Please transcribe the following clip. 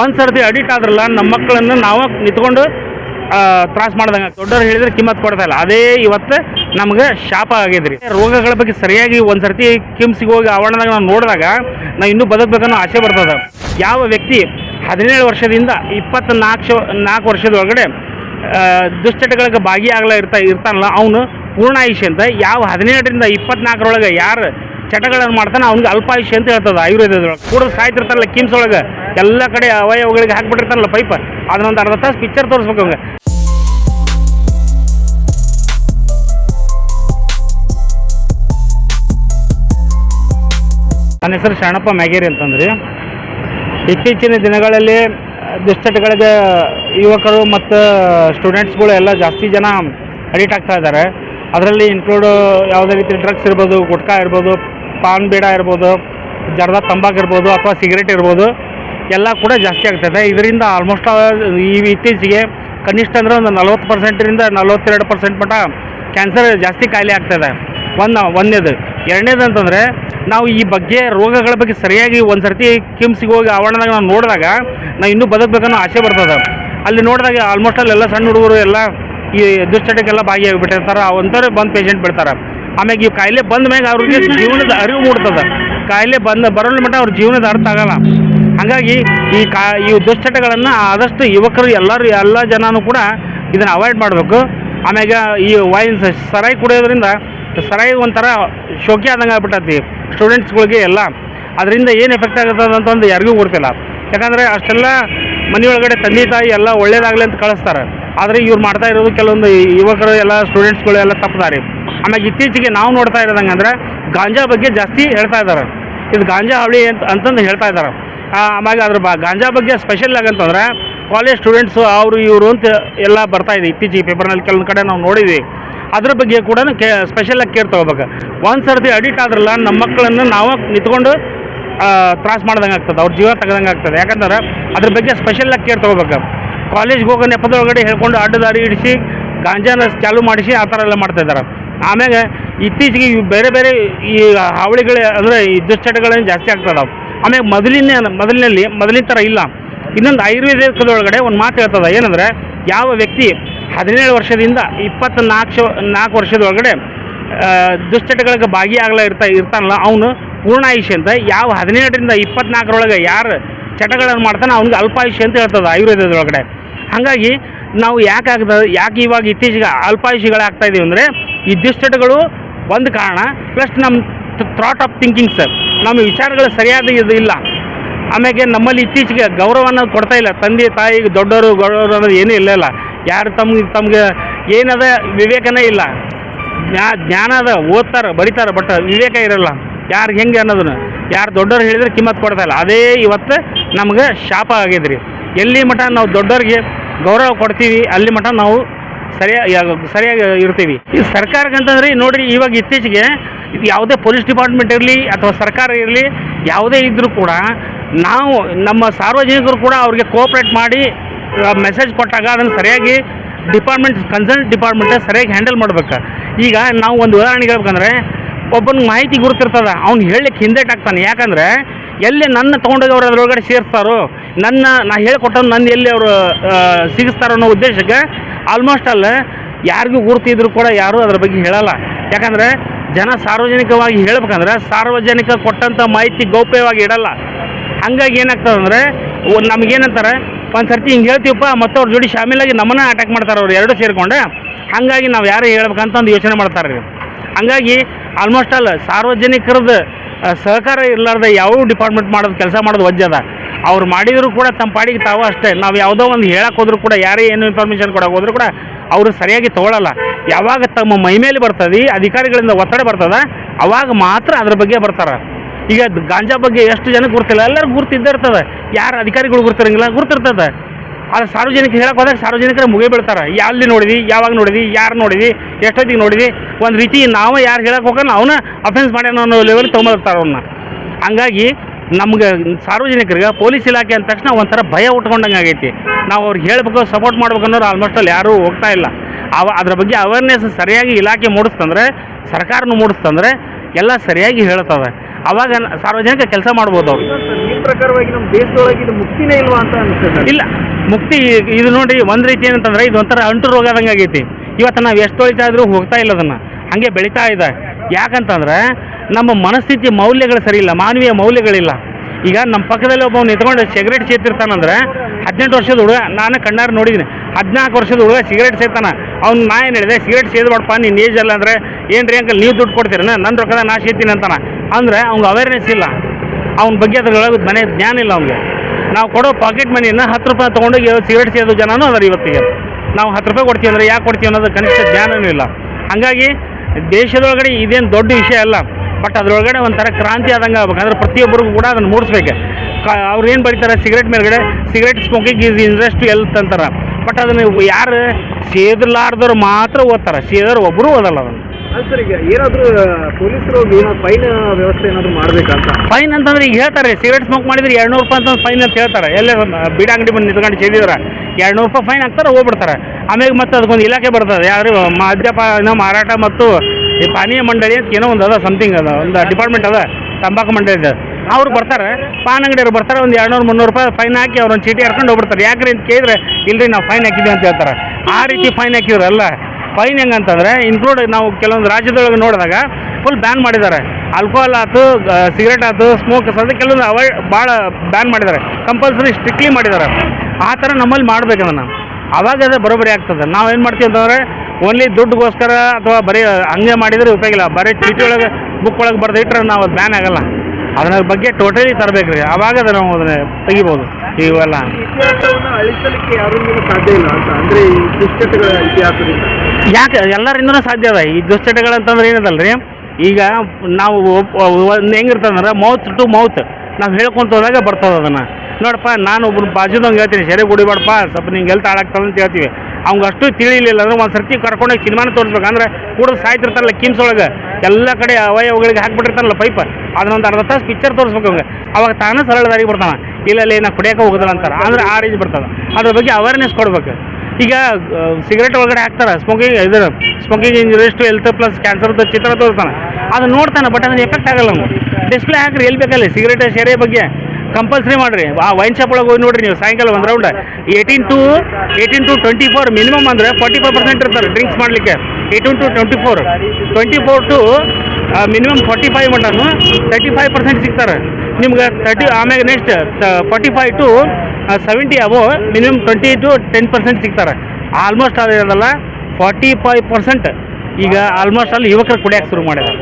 ಒಂದು ಸರ್ತಿ ಅಡಿಟ್ ಆದ್ರಲ್ಲ ನಮ್ಮ ಮಕ್ಕಳನ್ನು ನಾವು ನಿಂತ್ಕೊಂಡು ತ್ರಾಸ ಮಾಡ್ದಂಗೆ ದೊಡ್ಡವ್ರು ಹೇಳಿದ್ರೆ ಕಿಮ್ಮತ್ ಕೊಡ್ತಾ ಇಲ್ಲ. ಅದೇ ಇವತ್ತು ನಮ್ಗೆ ಶಾಪ ಆಗಿದ್ರಿ. ರೋಗಗಳ ಬಗ್ಗೆ ಸರಿಯಾಗಿ ಒಂದು ಸರ್ತಿ ಕಿಮ್ಸಿಗೆ ಹೋಗಿ ಆವರಣದಾಗ ನಾವು ನೋಡಿದಾಗ ನಾವು ಇನ್ನೂ ಬದುಕಬೇಕನ್ನೋ ಆಸೆ ಬರ್ತದೆ. ಯಾವ ವ್ಯಕ್ತಿ ಹದಿನೇಳು ವರ್ಷದಿಂದ ಇಪ್ಪತ್ತ್ನಾಲ್ಕು ನಾಲ್ಕು ವರ್ಷದೊಳಗಡೆ ಆ, ದುಶ್ಚಟಗಳಿಗೆ ಭಾಗಿಯಾಗಲ ಇರ್ತಾ ಇರ್ತಾನಲ್ಲ ಅವನು ಪೂರ್ಣಾಯುಷ್ಯ ಅಂತ ಯಾವ ಹದಿನೇಳರಿಂದ ಇಪ್ಪತ್ನಾಲ್ಕರೊಳಗೆ ಯಾರು ಚಟಗಳನ್ನು ಮಾಡ್ತಾನೆ ಅವ್ನಿಗೆ ಅಲ್ಪಾಯುಷ್ಯ ಅಂತ ಹೇಳ್ತದೆ ಆಯುರ್ವೇದದೊಳಗೆ ಕೂಡ ಸಾಯ್ತಿರ್ತಾರಲ್ಲ ಕಿಮ್ಸ್ ಒಳಗೆ. ಎಲ್ಲ ಕಡೆ ಅವಯವಗಳಿಗೆ ಹಾಕ್ಬಿಟ್ಟಿರ್ತಾರಲ್ಲ ಪೈಪ್ ಅದನ್ನೊಂದು ಅರ್ಧ ತಾಸು ಪಿಕ್ಚರ್ ತೋರಿಸ್ಬೇಕು ಅವಂಗೆ ನನ್ನ ಹೆಸರು ಶರಣಪ್ಪ ಮ್ಯಾಗೇರಿ ಅಂತಂದ್ರಿ. ಇತ್ತೀಚಿನ ದಿನಗಳಲ್ಲಿ ದುಶ್ಚಟಗಳಿಗೆ ಯುವಕರು ಮತ್ತು ಸ್ಟೂಡೆಂಟ್ಸ್ಗಳು ಎಲ್ಲ ಜಾಸ್ತಿ ಜನ ಅಡಿಕ್ಟ್ ಆಗ್ತಾ ಇದ್ದಾರೆ. ಅದರಲ್ಲಿ ಇನ್ಕ್ಲೂಡ್ ಯಾವುದೇ ರೀತಿ ಡ್ರಗ್ಸ್ ಇರ್ಬೋದು, ಗುಟ್ಕಾ ಇರ್ಬೋದು, ಪಾನ್ ಬೀಡ ಇರ್ಬೋದು, ಜರ್ದ ತಂಬಾಕು ಇರ್ಬೋದು ಅಥವಾ ಸಿಗರೇಟ್ ಇರ್ಬೋದು. ಎಲ್ಲ ಕೂಡ ಜಾಸ್ತಿ ಆಗ್ತದೆ. ಇದರಿಂದ ಆಲ್ಮೋಸ್ಟ್ ಈ ಇತ್ತೀಚೆಗೆ ಕನಿಷ್ಠ ಅಂದರೆ ಒಂದು ನಲ್ವತ್ತು ಪರ್ಸೆಂಟರಿಂದ ನಲ್ವತ್ತೆರಡು ಪರ್ಸೆಂಟ್ ಮಟ್ಟ ಕ್ಯಾನ್ಸರ್ ಜಾಸ್ತಿ ಕಾಯಿಲೆ ಆಗ್ತದೆ. ಒಂದು, ಒಂದನೇದು. ಎರಡನೇದು ಅಂತಂದರೆ ನಾವು ಈ ಬಗ್ಗೆ ರೋಗಗಳ ಬಗ್ಗೆ ಸರಿಯಾಗಿ ಒಂದು ಸರ್ತಿ ಕಿಮ್ಸಿಗೆ ಹೋಗಿ ಆವರಣದಾಗ ನಾವು ನೋಡಿದಾಗ ನಾವು ಇನ್ನೂ ಬದುಕಬೇಕನ್ನೋ ಆಸೆ ಬರ್ತದೆ. ಅಲ್ಲಿ ನೋಡಿದಾಗ ಆಲ್ಮೋಸ್ಟ್ ಅಲ್ಲಿ ಎಲ್ಲ ಸಣ್ಣ ಹುಡುಗರು ಎಲ್ಲ ಈ ದುಶ್ಚಟಕ್ಕೆಲ್ಲ ಭಾಗಿಯಾಗಿಬಿಟ್ಟಿರ್ತಾರೆ. ಅವಂಥವ್ರು ಬಂದು ಪೇಷಂಟ್ ಬಿಡ್ತಾರೆ. ಆಮ್ಯಾಗ ಈ ಕಾಯಿಲೆ ಬಂದ ಮ್ಯಾಗ ಅವ್ರಿಗೆ ಜೀವನದ ಅರಿವು ಮೂಡ್ತದೆ. ಕಾಯಿಲೆ ಬಂದ ಬರೋಲ್ಲ ಮಟ್ಟ ಅವ್ರ ಜೀವನದ ಅರ್ಥ ಆಗಲ್ಲ. ಹಾಗಾಗಿ ಈ ಕಾ, ಈ ದುಶ್ಚಟಗಳನ್ನು ಆದಷ್ಟು ಯುವಕರು ಎಲ್ಲರೂ, ಎಲ್ಲ ಜನನೂ ಕೂಡ ಇದನ್ನು ಅವಾಯ್ಡ್ ಮಾಡಬೇಕು. ಆಮ್ಯಾಗ ಈ ವೈನ್ಸ್ ಸರಾಯಿ ಕುಡಿಯೋದ್ರಿಂದ ಸರಾಯಿ ಒಂಥರ ಶೋಕಿ ಆದಂಗೆ ಆಗ್ಬಿಟ್ಟತಿ ಸ್ಟೂಡೆಂಟ್ಸ್ಗಳಿಗೆ ಎಲ್ಲ. ಅದರಿಂದ ಏನು ಎಫೆಕ್ಟ್ ಆಗುತ್ತದೆ ಅಂತಂದು ಯಾರಿಗೂ ಗೊತ್ತಿಲ್ಲ. ಯಾಕಂದರೆ ಅಷ್ಟೆಲ್ಲ ಮನೆಯೊಳಗಡೆ ತಂದೆ, ತಾಯಿ ಎಲ್ಲ ಒಳ್ಳೇದಾಗಲಿ ಅಂತ ಕಳಿಸ್ತಾರೆ. ಆದರೆ ಇವ್ರು ಮಾಡ್ತಾ ಇರೋದು ಕೆಲವೊಂದು ಯುವಕರು ಎಲ್ಲ, ಸ್ಟೂಡೆಂಟ್ಸ್ಗಳು ಎಲ್ಲ ತಪ್ಪದಾರಿ. ಆಮ್ಯಾಗ ಇತ್ತೀಚೆಗೆ ನಾವು ನೋಡ್ತಾ ಇರೋದಂಗೆ ಅಂದ್ರೆ ಗಾಂಜಾ ಬಗ್ಗೆ ಜಾಸ್ತಿ ಹೇಳ್ತಾ ಇದ್ದಾರೆ. ಇದು ಗಾಂಜಾ ಅವಳಿ ಅಂತ, ಅಂತಂದು ಹೇಳ್ತಾ ಇದ್ದಾರೆ. ಆಮ್ಯಾಗ ಅದ್ರ ಗಾಂಜಾ ಬಗ್ಗೆ ಸ್ಪೆಷಲ್ ಆಗಂತಂದ್ರೆ ಕಾಲೇಜ್ ಸ್ಟೂಡೆಂಟ್ಸು ಅವರು, ಇವರು ಅಂತ ಎಲ್ಲ ಬರ್ತಾ ಇದೆ. ಇತ್ತೀಚೆಗೆ ಪೇಪರ್ನಲ್ಲಿ ಕೆಲವೊಂದು ಕಡೆ ನಾವು ನೋಡಿದ್ವಿ. ಅದ್ರ ಬಗ್ಗೆ ಕೂಡ ಕೇ ಸ್ಪೆಷಲಾಗಿ ಕೇರ್ ತೊಗೋಬೇಕು ಒಂದು ಸರ್ತಿ ಅಡಿಟ್ ಆದ್ರಲ್ಲ ನಮ್ಮ ಮಕ್ಕಳನ್ನು ನಾವು ನಿಂತ್ಕೊಂಡು ತ್ರಾಸ ಮಾಡ್ದಂಗೆ ಆಗ್ತದೆ. ಅವ್ರ ಜೀವ ತೆಗ್ದಂಗೆ ಆಗ್ತದೆ. ಯಾಕಂದ್ರೆ ಅದ್ರ ಬಗ್ಗೆ ಸ್ಪೆಷಲಾಗಿ ಕೇರ್ ತೊಗೋಬೇಕು ಕಾಲೇಜ್ಗೆ ಹೋಗೋ ನೆಪದೊಳಗಡೆ ಹೇಳ್ಕೊಂಡು ಅಡ್ಡದಾರಿ ಇಡಿಸಿ ಗಾಂಜಾನ ಚಾಲು ಮಾಡಿಸಿ ಆ ಥರ ಎಲ್ಲ ಮಾಡ್ತಾ ಇದ್ದಾರೆ ಆಮ್ಯಾಗ ಇತ್ತೀಚೆಗೆ ಬೇರೆ ಬೇರೆ ಈ ಹಾವಳಿಗಳೇ, ಅಂದರೆ ಈ ದುಶ್ಚಟಗಳೇನು ಜಾಸ್ತಿ ಆಗ್ತದೆ ಆಮ್ಯಾಗ ಮೊದಲಿನ ಮೊದಲಿನಲ್ಲಿ ಮೊದಲಿನ ಥರ ಇಲ್ಲ. ಇನ್ನೊಂದು ಆಯುರ್ವೇದದೊಳಗಡೆ ಒಂದು ಮಾತು ಹೇಳ್ತದೆ ಏನಂದರೆ ಯಾವ ವ್ಯಕ್ತಿ ಹದಿನೇಳು ವರ್ಷದಿಂದ ಇಪ್ಪತ್ತ್ನಾಲ್ಕು ನಾಲ್ಕು ವರ್ಷದೊಳಗಡೆ ಆ, ದುಶ್ಚಟಗಳಿಗೆ ಭಾಗಿಯಾಗಲ ಇರ್ತಾ ಇರ್ತಾನಲ್ಲ ಅವನು ಪೂರ್ಣಾಯುಷ್ಯ ಅಂತ ಯಾವ ಹದಿನೇಳರಿಂದ ಇಪ್ಪತ್ನಾಲ್ಕರೊಳಗೆ ಯಾರು ಚಟಗಳನ್ನು ಮಾಡ್ತಾನೆ ಅವ್ನಿಗೆ ಅಲ್ಪಾಯುಷ್ಯ ಅಂತ ಹೇಳ್ತದೆ ಆಯುರ್ವೇದದೊಳಗಡೆ. ಹಾಗಾಗಿ ನಾವು ಯಾಕೆ ಆಗ್ತದೆ ಯಾಕೆ ಇವಾಗ ಇತ್ತೀಚೆಗೆ ಅಲ್ಪಾಯುಷಿಗಳಾಗ್ತಾ ಇದೀವಿ ಅಂದರೆ ಈ ದುಶ್ಚಟಗಳು ಒಂದು ಕಾರಣ ಪ್ಲಸ್ ನಮ್ಮ ಥ್ರಾಟ್ ಆಫ್ ಥಿಂಕಿಂಗ್ಸ್ ನಮ್ಮ ವಿಚಾರಗಳು ಸರಿಯಾದ ಇದು ಇಲ್ಲ. ಆಮೇಲೆ ನಮ್ಮಲ್ಲಿ ಇತ್ತೀಚೆಗೆ ಗೌರವನ ಕೊಡ್ತಾ ಇಲ್ಲ. ತಂದೆ, ತಾಯಿ, ದೊಡ್ಡವರು, ಗೌರವರು ಅನ್ನೋದು ಏನೂ ಇಲ್ಲ ಇಲ್ಲ ಯಾರು ತಮ್ಗೆ ತಮ್ಗೆ ಏನದ ವಿವೇಕನೇ ಇಲ್ಲ. ಜ್ಞಾ, ಜ್ಞಾನ ಅದ, ಓದ್ತಾರೆ, ಬರೀತಾರೆ, ಬಟ್ ವಿವೇಕ ಇರಲ್ಲ. ಯಾರು ಹೆಂಗೆ ಅನ್ನೋದನ್ನು. ಯಾರು ದೊಡ್ಡವ್ರು ಹೇಳಿದ್ರೆ ಕಿಮ್ಮತ್ ಕೊಡ್ತಾ ಇಲ್ಲ. ಅದೇ ಇವತ್ತು ನಮ್ಗೆ ಶಾಪ ಆಗಿದ್ರಿ. ಎಲ್ಲಿ ಮಠ ನಾವು ದೊಡ್ಡವ್ರಿಗೆ ಗೌರವ ಕೊಡ್ತೀವಿ, ಅಲ್ಲಿ ಮಠ ನಾವು ಸರಿಯಾಗಿ ಸರಿಯಾಗಿ ಇರ್ತೀವಿ. ಈ ಸರ್ಕಾರಕ್ಕಂತಂದ್ರೆ ನೋಡಿರಿ, ಇವಾಗ ಇತ್ತೀಚೆಗೆ ಯಾವುದೇ ಪೊಲೀಸ್ ಡಿಪಾರ್ಟ್ಮೆಂಟ್ ಇರಲಿ ಅಥವಾ ಸರ್ಕಾರ ಇರಲಿ, ಯಾವುದೇ ಇದ್ದರೂ ಕೂಡ ನಾವು, ನಮ್ಮ ಸಾರ್ವಜನಿಕರು ಕೂಡ ಅವ್ರಿಗೆ ಕೋಆಪ್ರೇಟ್ ಮಾಡಿ ಮೆಸೇಜ್ ಕೊಟ್ಟಾಗ ಅದನ್ನು ಸರಿಯಾಗಿ ಡಿಪಾರ್ಟ್ಮೆಂಟ್ ಕನ್ಸರ್ನ್ ಡಿಪಾರ್ಟ್ಮೆಂಟ್ ಸರಿಯಾಗಿ ಹ್ಯಾಂಡಲ್ ಮಾಡ್ಬೇಕು. ಈಗ ನಾವು ಒಂದು ಉದಾಹರಣೆಗೆ ಹೇಳ್ಬೇಕಂದ್ರೆ ಒಬ್ಬನ ಮಾಹಿತಿ ಗುರುತಿರ್ತದ ಅವ್ನು ಹೇಳಲಿಕ್ಕೆ ಹಿಂದೇಟಾಗ್ತಾನೆ ಯಾಕಂದರೆ, ಎಲ್ಲಿ ನನ್ನ ತೊಗೊಂಡೋಗಿ ಅವ್ರು ಅದ್ರೊಳಗಡೆ ಸೇರಿಸ್ತಾರೋ, ನನ್ನ, ನಾ ಹೇಳ್ಕೊಟ್ಟದ್ದು ನನ್ನ ಎಲ್ಲಿ ಅವರು ಸಿಗಿಸ್ತಾರೋ ಅನ್ನೋ ಉದ್ದೇಶಕ್ಕೆ ಆಲ್ಮೋಸ್ಟ್ ಅಲ್ಲ, ಯಾರಿಗೂ ಗುರುತಿದ್ರು ಕೂಡ ಯಾರೂ ಅದ್ರ ಬಗ್ಗೆ ಹೇಳಲ್ಲ. ಯಾಕಂದರೆ ಜನ ಸಾರ್ವಜನಿಕವಾಗಿ ಹೇಳ್ಬೇಕಂದ್ರೆ ಸಾರ್ವಜನಿಕ ಕೊಟ್ಟಂಥ ಮಾಹಿತಿ ಗೌಪ್ಯವಾಗಿ ಇಡಲ್ಲ. ಹಂಗಾಗಿ ಏನಾಗ್ತದೆ ಅಂದರೆ ನಮಗೇನಂತಾರೆ ಒಂದು ಸರ್ತಿ ಹಿಂಗೆ ಹೇಳ್ತೀವಪ್ಪ ಮತ್ತು ಅವ್ರ ಜೋಡಿ ಶಾಮೀಲಾಗಿ ನಮ್ಮನ್ನ ಅಟ್ಯಾಕ್ ಮಾಡ್ತಾರೆ ಅವ್ರು ಎರಡು ಸೇರ್ಕೊಂಡೆ. ಹಾಗಾಗಿ ನಾವು ಯಾರು ಹೇಳ್ಬೇಕಂತ ಒಂದು ಯೋಚನೆ ಮಾಡ್ತಾರೆ ರೀ ಹಂಗಾಗಿ ಆಲ್ಮೋಸ್ಟ್ ಅಲ್ಲ ಸಾರ್ವಜನಿಕರದ್ದು ಸಹಕಾರ ಇರಲಾರ್ದ ಯಾವ ಡಿಪಾರ್ಟ್ಮೆಂಟ್ ಮಾಡೋದು, ಕೆಲಸ ಮಾಡೋದು ವಜ್ಜದ ಅವ್ರು ಮಾಡಿದರೂ ಕೂಡ ತಮ್ಮ ಪಾಡಿಗೆ ತಾವು ಅಷ್ಟೇ. ನಾವು ಯಾವುದೋ ಒಂದು ಹೇಳಕ್ಕೆ ಹೋದ್ರು ಕೂಡ ಯಾರೇ ಏನು ಇನ್ಫಾರ್ಮೇಷನ್ ಕೊಡಕ್ಕೆ ಹೋದ್ರು ಕೂಡ ಅವರು ಸರಿಯಾಗಿ ತೊಗೊಳಲ್ಲ. ಯಾವಾಗ ತಮ್ಮ ಮೈ ಮೇಲೆ ಬರ್ತದೆ, ಅಧಿಕಾರಿಗಳಿಂದ ಒತ್ತಡ ಬರ್ತದ, ಅವಾಗ ಮಾತ್ರ ಅದ್ರ ಬಗ್ಗೆ ಬರ್ತಾರೆ. ಈಗ ಗಾಂಜಾ ಬಗ್ಗೆ ಎಷ್ಟು ಜನಕ್ಕೆ ಗುರ್ತಿಲ್ಲ ಎಲ್ಲರೂ ಗುರ್ತಿದ್ದೇ ಇರ್ತದೆ. ಯಾರು ಅಧಿಕಾರಿಗಳು ಗುರ್ತಿರಂಗಿಲ್ಲ, ಗುರ್ತಿರ್ತದೆ. ಆದರೆ ಸಾರ್ವಜನಿಕ ಹೇಳಕ್ಕೆ ಹೋದಾಗ ಸಾರ್ವಜನಿಕರ ಮುಗಿ ಬೀಳ್ತಾರೆ. ಎಲ್ಲಿ ನೋಡಿದಿ, ಯಾವಾಗ ನೋಡಿದಿ, ಯಾರು ನೋಡಿದ್ವಿ ಎಷ್ಟೊತ್ತಿಗೆ ನೋಡಿದಿ, ಒಂದು ರೀತಿ ನಾವು ಯಾರು ಹೇಳಕ್ಕೆ ಹೋಗೋಣ ಅವನ್ನ ಅಫೆನ್ಸ್ ಮಾಡ್ಯಾನ ಅನ್ನೋ ಲೆವೆಲ್ ತೊಗೊಂಬರ್ತಾರೆ ಅವನ್ನ ಹಂಗಾಗಿ ನಮ್ಗೆ ಸಾರ್ವಜನಿಕರಿಗೆ ಪೊಲೀಸ್ ಇಲಾಖೆ ಅಂದ ತಕ್ಷಣ ಒಂಥರ ಭಯ ಉಟ್ಕೊಂಡಂಗೆ ಆಗೈತಿ. ನಾವು ಅವ್ರಿಗೆ ಹೇಳ್ಬೇಕು ಸಪೋರ್ಟ್ ಮಾಡ್ಬೇಕು ಅನ್ನೋರು ಆಲ್ಮೋಸ್ಟ್ ಅಲ್ಲಿ ಯಾರೂ ಹೋಗ್ತಾ ಇಲ್ಲ. ಅವ ಅದ್ರ ಬಗ್ಗೆ ಅವೇರ್ನೆಸ್ ಸರಿಯಾಗಿ ಇಲಾಖೆ ಮೂಡಿಸ್ತಂದ್ರೆ ಸರ್ಕಾರನೂ ಮೂಡಿಸ್ತಂದ್ರೆ ಎಲ್ಲ ಸರಿಯಾಗಿ ಹೇಳ್ತವೆ. ಅವಾಗ ಸಾರ್ವಜನಿಕ ಕೆಲಸ ಮಾಡ್ಬೋದು ಅವ್ರು. ನಿಮ್ಮ ಪ್ರಕಾರವಾಗಿ ನಮ್ಮ ದೇಶದೊಳಗೆ ಇದು ಮುಕ್ತಿನೇ ಇಲ್ವಾ ಅಂತ ಅನಿಸ್ತದೆ ಇಲ್ಲ ಮುಕ್ತಿ ಇದು ನೋಡಿ ಒಂದು ರೀತಿ ಏನಂತಂದ್ರೆ ಇದು ಒಂಥರ ಅಂಟು ರೋಗದಂಗೆ ಆಗೈತಿ. ಇವತ್ತು ನಾವು ಎಷ್ಟು ತೊಳಿತಾ ಇದ್ರೂ ಹೋಗ್ತಾ ಇಲ್ಲ ಅದನ್ನು. ಹಾಗೆ ಬೆಳೀತಾ ಇದೆ. ಯಾಕಂತಂದ್ರೆ ನಮ್ಮ ಮನಸ್ಥಿತಿ ಮೌಲ್ಯಗಳು ಸರಿ ಇಲ್ಲ, ಮಾನವೀಯ ಮೌಲ್ಯಗಳಿಲ್ಲ. ಈಗ ನಮ್ಮ ಪಕ್ಕದಲ್ಲಿ ಒಬ್ಬ ನಿಂತ್ಕೊಂಡು ಸಿಗರೇಟ್ ಸೇತಿರ್ತಾನಂದ್ರೆ ಹದಿನೆಂಟು ವರ್ಷದ ಹುಡುಗ, ನಾನು ಕಣ್ಣಾರು ನೋಡಿದ್ದೀನಿ. ಹದಿನಾಲ್ಕು ವರ್ಷದ ಹುಡುಗ ಸಿಗರೇಟ್ ಸೇತಾನ ಅವ್ನು ನಾ ಏನು ಹೇಳಿದೆ? ಸಿಗರೇಟ್ ಸೇದ್ಬೇಡಪ್ಪ, ನೀನು ಏಜ್ ಅಲ್ಲ ಅಂದರೆ ಏನು ರೀ ಅಂಕಲ್ ನೀವು ದುಡ್ಡು ಕೊಡ್ತೀರನ ನನ್ನ ರೊಕ್ಕದ ನಾ ಸೇತೀನಿ ಅಂತಾನ. ಅಂದರೆ ಅವ್ನಿಗೆ ಅವೇರ್ನೆಸ್ ಇಲ್ಲ. ಅವ್ನ ಬಗ್ಗೆ ಅದ್ರೊಳಗೆ ಮನೆ ಜ್ಞಾನ ಇಲ್ಲ ಅವ್ನಿಗೆ. ನಾವು ಕೊಡೋ ಪಾಕೆಟ್ ಮನಿಯನ್ನು ಹತ್ತು ರೂಪಾಯಿ ತೊಗೊಂಡೋಗಿ ಸಿಗರೇಟ್ ಸೇದೋ ಜನನೂ ಅದರ ಇವತ್ತಿಗೆ. ನಾವು ಹತ್ತು ರೂಪಾಯಿ ಕೊಡ್ತೀವಿ ಅಂದರೆ ಯಾಕೆ ಕೊಡ್ತೀವಿ ಅನ್ನೋದು ಕನಿಷ್ಠ ಜ್ಞಾನವೂ ಇಲ್ಲ. ಹಾಗಾಗಿ ದೇಶದೊಳಗಡೆ ಇದೇನು ದೊಡ್ಡ ವಿಷಯ ಅಲ್ಲ. ಬಟ್ ಅದರೊಳಗಡೆ ಒಂಥರ ಕ್ರಾಂತಿ ಆದಂಗೆ ಆಗ್ಬೇಕಂದ್ರೆ ಪ್ರತಿಯೊಬ್ಬರಿಗೂ ಕೂಡ ಅದನ್ನು ಮೂಡಿಸ್ಬೇಕು. ಕ ಅವ್ರು ಏನು ಬರೀತಾರೆ? ಸಿಗರೇಟ್ ಮೇಲ್ಗಡೆ cigarette smoking is interest health ಅಂತಾರೆ. ಬಟ್ ಅದನ್ನು ಯಾರು ಸೇದಲಾರ್ದವ್ರು ಮಾತ್ರ ಓದ್ತಾರೆ. ಸೇದೋರು ಒಬ್ಬರು ಓದಲ್ಲ ಅದನ್ನು. ಸರ್ ಈಗ ಏನಾದರೂ ಪೊಲೀಸರು ಏನೋ ಫೈನ್ ವ್ಯವಸ್ಥೆ ಏನಾದರೂ ಮಾಡ್ಬೇಕಂತ? ಫೈನ್ ಅಂತಂದ್ರೆ ಈಗ ಹೇಳ್ತಾರೆ ಸಿಗರೇಟ್ ಸ್ಮೋಕ್ ಮಾಡಿದ್ರೆ ಎರಡು ನೂರು ರೂಪಾಯಿ ಅಂತ ಫೈನ್ ಅಂತ ಹೇಳ್ತಾರೆ. ಎಲ್ಲೇ ಬೀಡ ಅಂಗಡಿ ಬಂದು ನಿಂತ್ಕೊಂಡು ಸೇದಿದ್ರೆ ಎರಡು ನೂರು ರೂಪಾಯಿ ಫೈನ್ ಹಾಕ್ತಾರೆ ಹೋಗ್ಬಿಡ್ತಾರೆ. ಆಮೇಲೆ ಮತ್ತೆ ಅದಕ್ಕೊಂದು ಇಲಾಖೆ ಬರ್ತದೆ. ಯಾರು ಮದ್ಯಪಾನ ಮಾರಾಟ ಮತ್ತು ಈ ಪಾನೀಯ ಮಂಡಳಿ ಅಂತ ಏನೋ ಒಂದು ಅದ ಸಮಥಿಂಗ್ ಅದ, ಒಂದು ಡಿಪಾರ್ಟ್ಮೆಂಟ್ ಅದ, ತಂಬಾಕು ಮಂಡಳಿ ಇದೆ. ಅವ್ರು ಬರ್ತಾರೆ, ಪಾನ್ ಅಂಗಡಿಯವ್ರು ಬರ್ತಾರೆ, ಒಂದು ಎರಡು ನೂರು ಮುನ್ನೂರು ರೂಪಾಯಿ ಫೈನ್ ಹಾಕಿ ಅವ್ರೊಂದು ಚೀಟಿ ಹರ್ಕೊಂಡು ಹೋಗ್ಬಿಡ್ತಾರೆ. ಯಾಕ್ರಿ ಅಂತ ಕೇಳಿದ್ರೆ, ಇಲ್ರಿ, ನಾವು ಫೈನ್ ಹಾಕಿದ್ವಿ ಅಂತ ಹೇಳ್ತಾರೆ. ಆ ರೀತಿ ಫೈನ್ ಹಾಕಿದ್ರಲ್ಲ ಫೈನ್ ಹೆಂಗಂತಂದ್ರೆ ಇನ್ಕ್ಲೂಡ್ ನಾವು ಕೆಲವೊಂದು ರಾಜ್ಯದೊಳಗೆ ನೋಡಿದಾಗ ಫುಲ್ ಬ್ಯಾನ್ ಮಾಡಿದ್ದಾರೆ. ಆಲ್ಕೋಹಾಲ್ ಆಯ್ತು ಸಿಗರೇಟ್ ಆಯ್ತು ಸ್ಮೋಕ್ ಅದು ಕೆಲವೊಂದು ಅವಾಯ್ಡ್ ಭಾಳ ಬ್ಯಾನ್ ಮಾಡಿದ್ದಾರೆ. ಕಂಪಲ್ಸರಿ ಸ್ಟ್ರಿಕ್ಟ್ಲಿ ಮಾಡಿದ್ದಾರೆ. ಆ ಥರ ನಮ್ಮಲ್ಲಿ ಮಾಡಬೇಕು ಅದನ್ನು. ಅವಾಗ ಅದೇ ಬರೋಬರಿ ಆಗ್ತದೆ. ನಾವೇನು ಮಾಡ್ತೀವಿ ಅಂತಂದರೆ ಓನ್ಲಿ ದುಡ್ಡುಗೋಸ್ಕರ ಅಥವಾ ಬರೀ ಹಂಗೆ ಮಾಡಿದರೆ ಉಪಯೋಗ ಇಲ್ಲ. ಬರೀ ಚೀಟಿ ಒಳಗೆ ಬುಕ್ ಒಳಗೆ ಬರೆದಿಟ್ರೆ ನಾವು ಅದು ಬ್ಯಾನ್ ಆಗಲ್ಲ. ಅದರ ಬಗ್ಗೆ ಟೋಟಲಿ ತರಬೇಕು ರೀ. ಅವಾಗ ಅದು ನಾವು ಅದನ್ನ ತೆಗಿಬೋದು. ಇವೆಲ್ಲ. ಅಳಿಸಲಿಕ್ಕೆ ಸಾಧ್ಯ ಇಲ್ಲ ಅಂತ. ಅಂದರೆ ಈ ದುಶ್ಚಟಗಳ ಇತಿಹಾಸದಿಂದ. ಯಾಕೆ? ಎಲ್ಲರಿಂದನೂ ಸಾಧ್ಯ ಅದ. ಈ ದುಶ್ಚಟಗಳಂತಂದ್ರೆ ಏನದಲ್ಲ ರೀ ಈಗ ನಾವು ಒಂದು ಹೆಂಗಿರ್ತದಂದ್ರೆ ಮೌತ್ ಟು ಮೌತ್ ನಾವು ಹೇಳ್ಕೊಂತ ಹೋದಾಗ ಬರ್ತದೆ ಅದನ್ನು. ನೋಡಪ್ಪ, ನಾನು ಒಬ್ಬನ ಬಾಜುದಂಗೆ ಹೇಳ್ತೀನಿ, ಸೆರೆ ಕುಡಿಬೇಡಪ್ಪ ಸ್ವಲ್ಪ ನಿಂಗೆ ಎಲ್ತ್ ಹಾಳಾಗ್ತದೆ ಅಂತ ಹೇಳ್ತೀವಿ. ಅವ್ಗೆ ಅಷ್ಟು ತಿಳಿಲಿಲ್ಲ, ಅಂದ್ರೆ ಒಂದು ಸರ್ತಿ ಕರ್ಕೊಂಡೋಗಿ ಸಿನಿಮಾನ ತೋರಿಸ್ಬೇಕು, ಅಂದ್ರೆ ಕೂಡ ಸಾಯ್ತಿರ್ತಾರಲ್ಲ ಕಿಮ್ಸ್ ಒಳಗೆ. ಎಲ್ಲ ಕಡೆ ಅವಯವಗಳಿಗೆ ಹಾಕ್ಬಿಟ್ಟಿರ್ತಾರಲ್ಲ ಪೈಪ್ ಅದನ್ನೊಂದು ಅರ್ಧ ತಾಸು ಪಿಕ್ಚರ್ ತೋರಿಸ್ಬೇಕು ಅವ್ಗೆ. ಅವಾಗ ತಾನೇ ಸರಳ ದಾರಿ ಬರ್ತಾನೆ. ಇಲ್ಲ ಅಲ್ಲಿ ನಾ ಕುಡಿಯೋಕೆ ಹೋಗೋದಿಲ್ಲ ಅಂತಾರೆ. ಅಂದ್ರೆ ಆ ರೀತಿ ಬರ್ತದೆ. ಅದ್ರ ಬಗ್ಗೆ ಅವೇರ್ನೆಸ್ ಕೊಡ್ಬೇಕು. ಈಗ ಸಿಗರೇಟ್ ಒಳಗಡೆ ಹಾಕ್ತಾರೆ ಸ್ಮೋಕಿಂಗ್ ಇದು smoking injuries to health plus ಕ್ಯಾನ್ಸರ್ದು ಚಿತ್ರ ತೋರಿಸ್ತಾನೆ. ಅದು ನೋಡ್ತಾನೆ ಬಟ್ ಅದನ್ನ ಎಫೆಕ್ಟ್ ಆಗಲ್ಲ ಡಿಸ್ಪ್ಲೇ ಹಾಕ್ರಿ, ಎಲ್ಲಿ ಬೇಕಲ್ಲಿ ಸಿಗರೇಟ್ ಶೇರೆ ಬಗ್ಗೆ. ಕಂಪಲ್ಸರಿ ಮಾಡಿರಿ. ಆ ವೈನ್ ಶಾಪ್ ಒಳಗೆ ಹೋಗಿ ನೋಡಿರಿ ನೀವು, ಸಾಯಂಕಾಲ ಒಂದು round eighteen to eighteen to twenty four minimum ಅಂದರೆ ಫಾರ್ಟಿ ಫೈವ್ ಪರ್ಸೆಂಟ್ ಇರ್ತಾರೆ ಡ್ರಿಂಕ್ಸ್ ಮಾಡಲಿಕ್ಕೆ. Eighteen to twenty four twenty four to minimum forty five mutton thirty five percent ಸಿಗ್ತಾರೆ. ನಿಮ್ಗೆ ತರ್ಟಿ ಆಮೇಲೆ next forty five to seventy above minimum twenty to ten percent ಸಿಗ್ತಾರೆ. Almost ಅದೇನಲ್ಲ forty five percent ಈಗ almost ಅಲ್ಲಿ ಯುವಕರು ಕುಡಿಯೋಕೆ ಶುರು ಮಾಡಿದ್ದಾರೆ.